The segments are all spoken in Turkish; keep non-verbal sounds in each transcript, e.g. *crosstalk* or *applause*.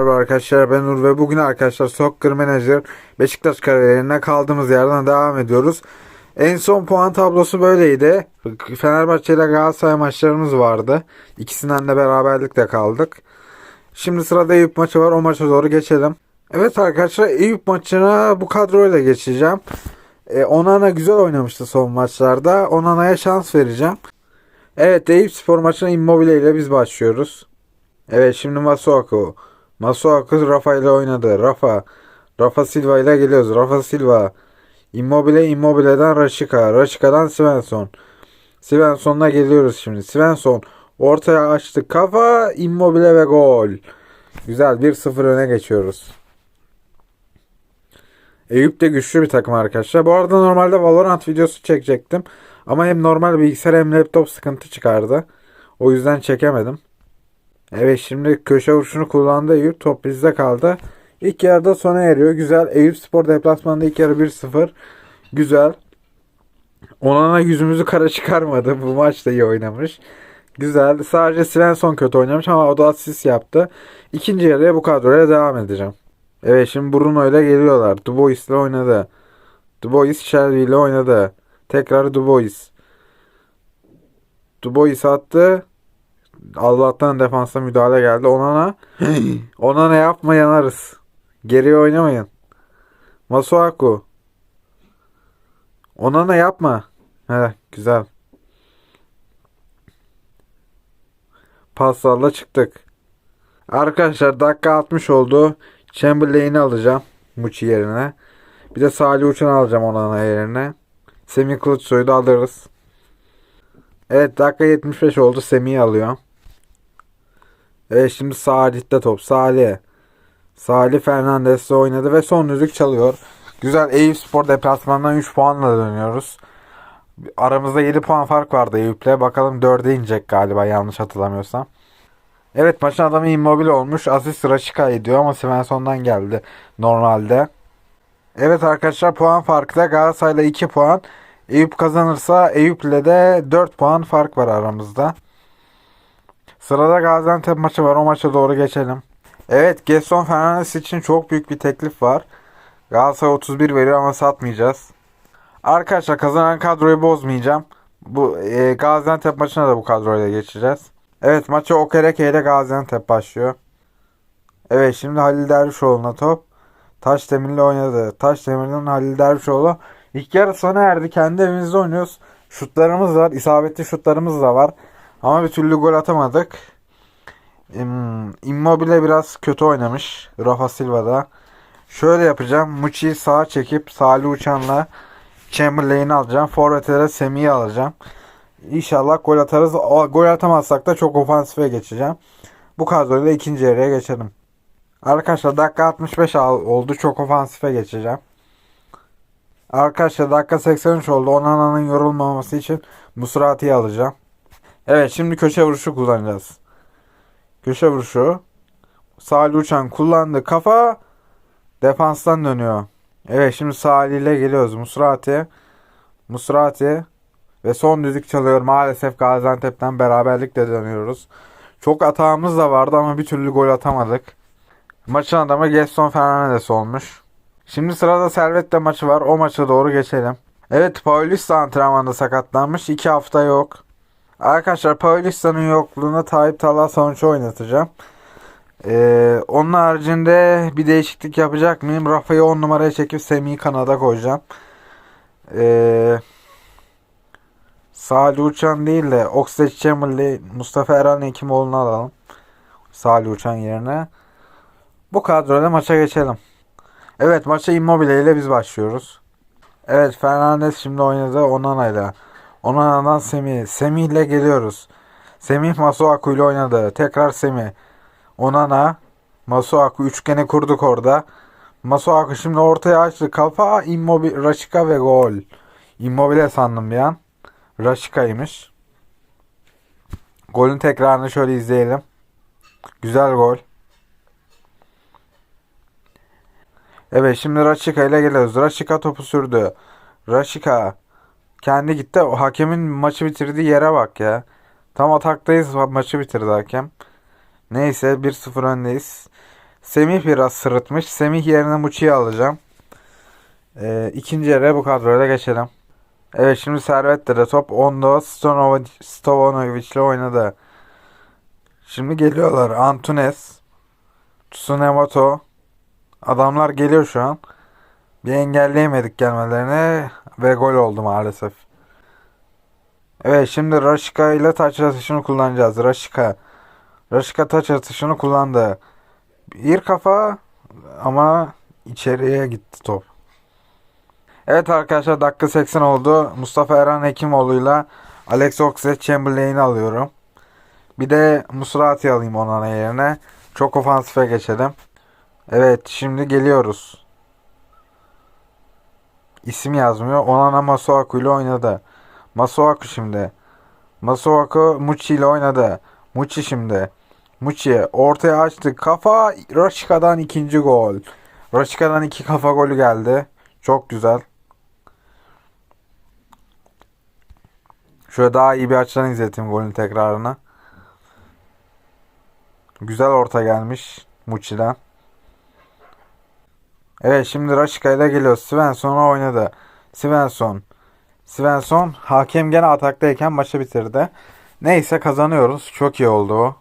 Merhaba arkadaşlar ben Uğur ve bugün arkadaşlar Soccer Manager Beşiktaş kariyerine kaldığımız yerden devam ediyoruz. En son puan tablosu böyleydi. Fenerbahçe ile Galatasaray maçlarımız vardı. İkisinden de beraberlikle kaldık. Şimdi sırada Eyüp maçı var. O maça doğru geçelim. Evet arkadaşlar Eyüp maçına bu kadroyla geçeceğim. E, Onana güzel oynamıştı son maçlarda. Onana'ya şans vereceğim. Evet Eyüp spor maçına Immobile ile biz başlıyoruz. Evet şimdi Masuaku. Masuaku Rafa ile oynadı. Rafa. Rafa Silva ile geliyoruz. Rafa Silva. Immobile Immobile'den Raşika. Raşika'dan Svensson. Svensson'la geliyoruz şimdi. Svensson ortaya açtı. Kafa Immobile ve gol. Güzel 1-0 öne geçiyoruz. Eyüp de güçlü bir takım arkadaşlar. Bu arada normalde Valorant videosu çekecektim. Ama hem normal bilgisayar hem laptop sıkıntı çıkardı. O yüzden çekemedim. Evet şimdi köşe vuruşunu kullandı Eyüp. Top bizde kaldı. İlk yarıda sona eriyor. Güzel. Eyüp Spor deplasmanda ilk yarı 1-0. Güzel. Onana yüzümüzü kara çıkarmadı. Bu maç da iyi oynamış. Güzel. Sadece Svensson kötü oynamış ama o da asist yaptı. İkinci yarıya bu kadroya devam edeceğim. Evet şimdi Bruno ile geliyorlar. Dubois ile oynadı. Dubois Shelby ile oynadı. Tekrar Dubois. Dubois attı. Allah'tan defansa müdahale geldi. Onana *laughs* ona ne yapma yanarız. Geriye oynamayın. Masuaku. Ona ne yapma. He, güzel. Paslarla çıktık. Arkadaşlar dakika 60 oldu. Chamberlain'i alacağım. Muçi yerine. Bir de Salih Uçan alacağım Onana yerine. Semih Kılıçsoy'u da alırız. Evet dakika 75 oldu. Semih'i alıyor. Evet şimdi Salih'te top. Salih. Salih Fernandes'le oynadı ve son düdük çalıyor. Güzel Eyüp Spor deplasmandan 3 puanla dönüyoruz. Aramızda 7 puan fark vardı Eyüp'le. Bakalım 4'e inecek galiba yanlış hatırlamıyorsam. Evet maçın adamı Immobile olmuş. Asist Raşika ediyor ama Svensson'dan geldi normalde. Evet arkadaşlar puan farkı da Galatasaray'la 2 puan. Eyüp kazanırsa Eyüp'le de 4 puan fark var aramızda. Sırada Gaziantep maçı var. O maça doğru geçelim. Evet Gerson Fernandes için çok büyük bir teklif var. Galatasaray 31 veriyor ama satmayacağız. Arkadaşlar kazanan kadroyu bozmayacağım. Bu e, Gaziantep maçına da bu kadroyla geçeceğiz. Evet maçı Okereke ile Gaziantep başlıyor. Evet şimdi Halil Dervişoğlu'na top. Taş Demir'le oynadı. Taş Demir'den Halil Dervişoğlu. İlk yarı sona erdi. Kendi evimizde oynuyoruz. Şutlarımız var. isabetli şutlarımız da var. Ama bir türlü gol atamadık. Immobile biraz kötü oynamış. Rafa Silva'da. Şöyle yapacağım. Muçi'yi sağa çekip Salih Uçan'la Chamberlain'i alacağım. Forvet'e Semih'i alacağım. İnşallah gol atarız. O, gol atamazsak da çok ofansife geçeceğim. Bu kadroyla ikinci yarıya geçelim. Arkadaşlar dakika 65 oldu. Çok ofansife geçeceğim. Arkadaşlar dakika 83 oldu. Onana'nın yorulmaması için Musrati'yi alacağım. Evet şimdi köşe vuruşu kullanacağız. Köşe vuruşu. Salih Uçan kullandı. Kafa defanstan dönüyor. Evet şimdi Salih ile geliyoruz. Musrati. Musrati. Ve son düdük çalıyor. Maalesef Gaziantep'ten beraberlikle dönüyoruz. Çok atağımız da vardı ama bir türlü gol atamadık. Maçın adamı Gaston Fernandes olmuş. Şimdi sırada Servet'te maçı var. O maça doğru geçelim. Evet Paulista antrenmanda sakatlanmış. 2 hafta yok. Arkadaşlar Paulista'nın yokluğunda Tayyip Talha sonuç oynatacağım. Ee, onun haricinde bir değişiklik yapacak mıyım? Rafa'yı 10 numaraya çekip Semih'i kanada koyacağım. Eee Salih Uçan değil de Oxlade Chamberlain Mustafa Eren Hekimoğlu'nu alalım. Salih Uçan yerine. Bu kadroyla maça geçelim. Evet maça Immobile ile biz başlıyoruz. Evet Fernandes şimdi oynadı Onana ile. Onana'dan Semih. Semih ile geliyoruz. Semih Masuaku ile oynadı. Tekrar Semih. Onana. Masuaku üçgeni kurduk orada. Masuaku şimdi ortaya açtı. Kafa Immobile, Raşika ve gol. Immobile sandım bir an. Raşika'ymış. Golün tekrarını şöyle izleyelim. Güzel gol. Evet şimdi Raşika ile geliyoruz. Raşika topu sürdü. Raşika kendi gitti. O hakemin maçı bitirdiği yere bak ya. Tam ataktayız maçı bitirdi hakem. Neyse 1-0 öndeyiz. Semih biraz sırıtmış. Semih yerine Muçi'yi alacağım. Ee, ikinci yere bu kadroyla geçelim. Evet şimdi Servet'te de top. Onda Stovanovic ile oynadı. Şimdi geliyorlar. Antunes. Tsunemoto. Adamlar geliyor şu an. Bir engelleyemedik gelmelerini ve gol oldu maalesef. Evet şimdi Raşika ile taç atışını kullanacağız. Raşika. Raşika taç atışını kullandı. Bir kafa ama içeriye gitti top. Evet arkadaşlar dakika 80 oldu. Mustafa Eren Hekimoğlu'yla Alex Oxlade-Chamberlain'i alıyorum. Bir de Musrati alayım onun yerine. Çok ofansife geçelim. Evet şimdi geliyoruz. İsim yazmıyor. Onana Masuaku ile oynadı. Masuaku şimdi. Masuaku Muçi ile oynadı. Muçi şimdi. Muçi ortaya açtı. Kafa Raşika'dan ikinci gol. Raşika'dan iki kafa golü geldi. Çok güzel. Şöyle daha iyi bir açıdan izleteyim golün tekrarını. Güzel orta gelmiş Muçi'den. Evet şimdi Raşika ile geliyor. Svensson'a oynadı. Svensson. Svensson hakem gene ataktayken maçı bitirdi. Neyse kazanıyoruz. Çok iyi oldu o.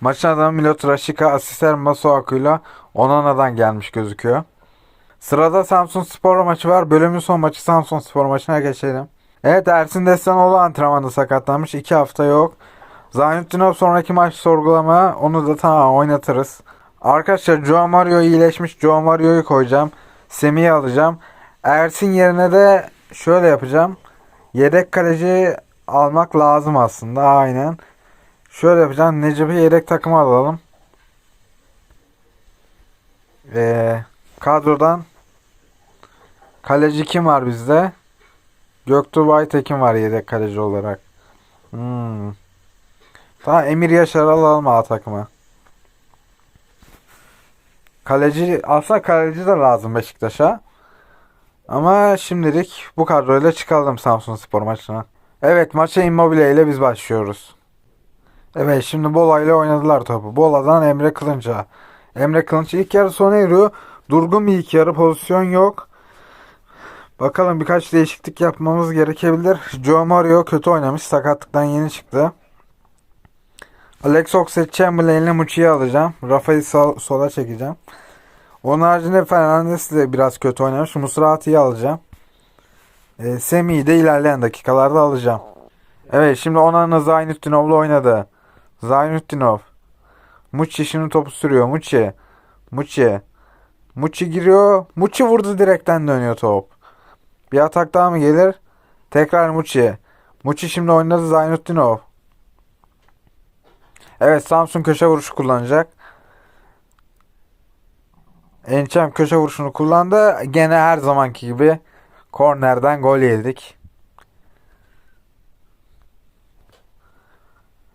Maçın adamı Milot Raşika asister Masuaku ile Onana'dan gelmiş gözüküyor. Sırada Samsun Spor maçı var. Bölümün son maçı Samsun Spor maçına geçelim. Evet Ersin Destanoğlu antrenmanda sakatlanmış. 2 hafta yok. Zaynutdinov sonraki maç sorgulama. Onu da tamam oynatırız. Arkadaşlar Joao Mario iyileşmiş. Joao Mario'yu koyacağım. Semih'i alacağım. Ersin yerine de şöyle yapacağım. Yedek kaleci almak lazım aslında. Aynen. Şöyle yapacağım. Necip'i yedek takıma alalım. Ee, kadrodan kaleci kim var bizde? Göktuğ Baytekin var yedek kaleci olarak. Hmm. Tamam Emir Yaşar alalım A takıma. Kaleci aslında kaleci de lazım Beşiktaş'a. Ama şimdilik bu kadroyla çıkalım Samsun Spor maçına. Evet maça Immobile ile biz başlıyoruz. Evet şimdi Bola ile oynadılar topu. Bola'dan Emre Kılınç'a. Emre Kılınç ilk yarı sona eriyor. Durgun bir ilk yarı pozisyon yok. Bakalım birkaç değişiklik yapmamız gerekebilir. Joe Mario kötü oynamış. Sakatlıktan yeni çıktı. Alex Oxlade-Chamberlain ile Muçi'yi alacağım. Rafa'yı sol, sola çekeceğim. Onun haricinde Fernandes de biraz kötü oynamış. Musrati'yi alacağım. E, Semih'i de ilerleyen dakikalarda alacağım. Evet şimdi Onana Zaynutdinov'la oynadı. Zaynutdinov. Muçi şimdi topu sürüyor. Muçi. Muçi. Muçi giriyor. Muçi vurdu direkten dönüyor top. Bir atak daha mı gelir? Tekrar Muçi. Muçi şimdi oynadı Zaynutdinov. Evet Samsun köşe vuruşu kullanacak. Ençem köşe vuruşunu kullandı. Gene her zamanki gibi kornerden gol yedik.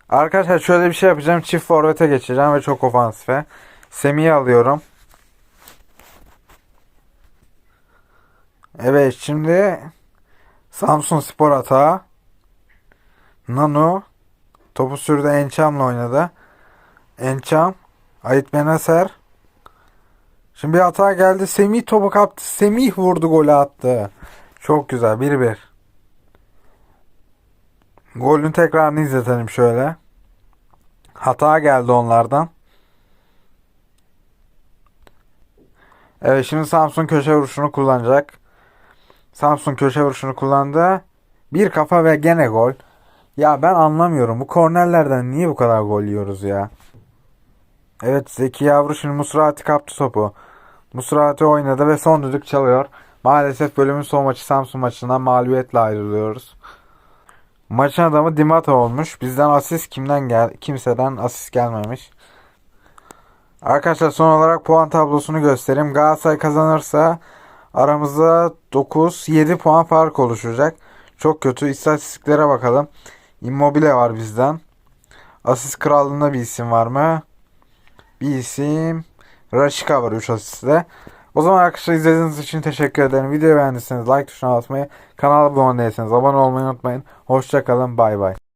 Arkadaşlar şöyle bir şey yapacağım. Çift forvete geçeceğim ve çok ofansife. Semih'i alıyorum. Evet şimdi Samsun Spor atağı. Nano topu sürdü Ençam'la oynadı. Ençam Ait Benaser Şimdi bir hata geldi. Semih topu kaptı. Semih vurdu golü attı. Çok güzel. 1-1. Golün tekrarını izletelim şöyle. Hata geldi onlardan. Evet şimdi Samsun köşe vuruşunu kullanacak. Samsun köşe vuruşunu kullandı. Bir kafa ve gene gol. Ya ben anlamıyorum. Bu kornerlerden niye bu kadar gol yiyoruz ya? Evet Zeki Yavru şimdi Musrati kaptı topu. Musrati oynadı ve son düdük çalıyor. Maalesef bölümün son maçı Samsun maçından mağlubiyetle ayrılıyoruz. Maçın adamı Dimata olmuş. Bizden asist kimden gel kimseden asist gelmemiş. Arkadaşlar son olarak puan tablosunu göstereyim. Galatasaray kazanırsa aramızda 9-7 puan fark oluşacak. Çok kötü. İstatistiklere bakalım. Immobile var bizden. Asist krallığında bir isim var mı? Bir isim. Raşika var 3 asistle. O zaman arkadaşlar izlediğiniz için teşekkür ederim. Videoyu beğendiyseniz like tuşuna basmayı, kanala abone değilseniz abone olmayı unutmayın. Hoşçakalın. Bay bay.